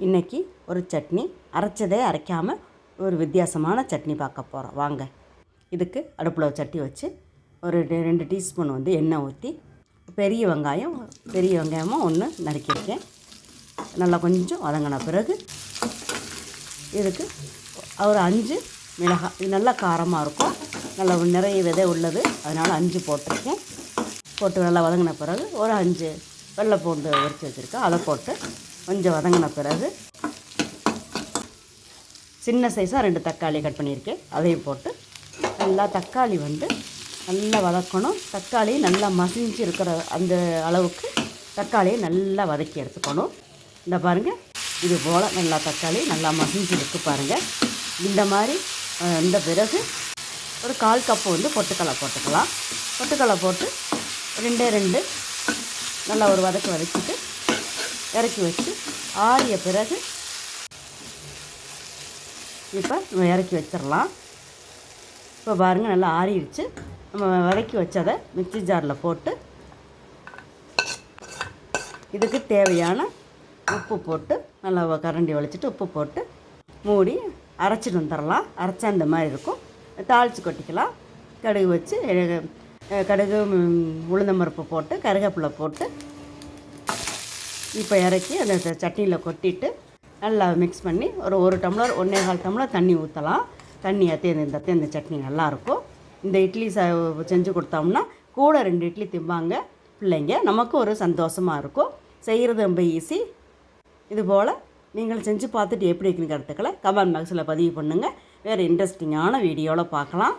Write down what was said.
இன்றைக்கி ஒரு சட்னி அரைச்சதே அரைக்காமல் ஒரு வித்தியாசமான சட்னி பார்க்க போகிறோம் வாங்க. இதுக்கு அடுப்பில் சட்டி வச்சு ஒரு ரெ- ரெண்டு டீஸ்பூன் வந்து எண்ணெய் ஊற்றி பெரிய வெங்காயம் பெரிய வெங்காயமும் ஒன்று நறுக்கியிருக்கேன். நல்லா கொஞ்சம் வதங்கின பிறகு இதுக்கு ஒரு அஞ்சு மிளகாய். இது நல்லா காரமாக இருக்கும். நல்லா நிறைய விதை உள்ளது. அதனால் அஞ்சு போட்டிருக்கேன். போட்டு நல்லா வதங்கின பிறகு ஒரு அஞ்சு வெள்ளை பூண்டு உரித்து வச்சுருக்கேன் அதை போட்டு கொஞ்சம் வதங்கின பிறகு சின்ன சைஸாக ரெண்டு தக்காளி கட் பண்ணியிருக்கேன். அதையும் போட்டு நல்லா தக்காளி வந்து நல்லா வதக்கணும். தக்காளி நல்லா மசிஞ்சு இருக்கிற அந்த அளவுக்கு தக்காளியை நல்லா வதக்கி எடுத்துக்கணும். இந்த பாருங்கள் இது போல் நல்லா தக்காளி நல்லா மசிஞ்சு இருக்கு பாருங்கள் இந்த மாதிரி இந்த பிறகு ஒரு கால் கப்பு வந்து பொட்டுக்கடலை போட்டுக்கலாம். பொட்டுக்கடலை போட்டு ரெண்டே ரெண்டு நல்லா ஒரு வதக்கு வதக்கிட்டு இறக்கி வச்சு ஆறிய பிறகு இப்போ நம்ம இறக்கி வச்சிடலாம். இப்போ பாருங்கள் நல்லா ஆறிடுச்சு. நம்ம வதக்கி வச்சதை மிக்ஸி ஜாரில் போட்டு இதுக்கு தேவையான உப்பு போட்டு நல்லா கரண்டி வலிச்சிட்டு உப்பு போட்டு மூடி அரைச்சிட்டு வந்துடலாம். அரைச்சா இந்த மாதிரி இருக்கும். தாளித்து கொட்டிக்கலாம். கடுகு வச்சு கடுகு உளுந்தம்பருப்பு போட்டு கருவேப்பிலை போட்டு இப்போ இறக்கி அந்த சட்னியில் கொட்டிட்டு நல்லா மிக்ஸ் பண்ணி ஒரு ஒரு டம்ளர் ஒன்றே கால் டம்ளர் தண்ணி ஊற்றலாம் தண்ணி அத்தேந்து இந்த தேர்ந்த சட்னி நல்லாயிருக்கும் இந்த இட்லி ச செஞ்சு கொடுத்தோம்னா கூட ரெண்டு இட்லி திம்பாங்க. பிள்ளைங்க நமக்கும் ஒரு சந்தோஷமாக இருக்கும். செய்கிறது ரொம்ப ஈஸி இதுபோல் நீங்கள் செஞ்சு பார்த்துட்டு எப்படி இருக்குன்னு கருத்துக்களை கமெண்ட் பாக்ஸில் பதிவு பண்ணுங்கள் வேறு இன்ட்ரெஸ்டிங்கான வீடியோவில் பார்க்கலாம்.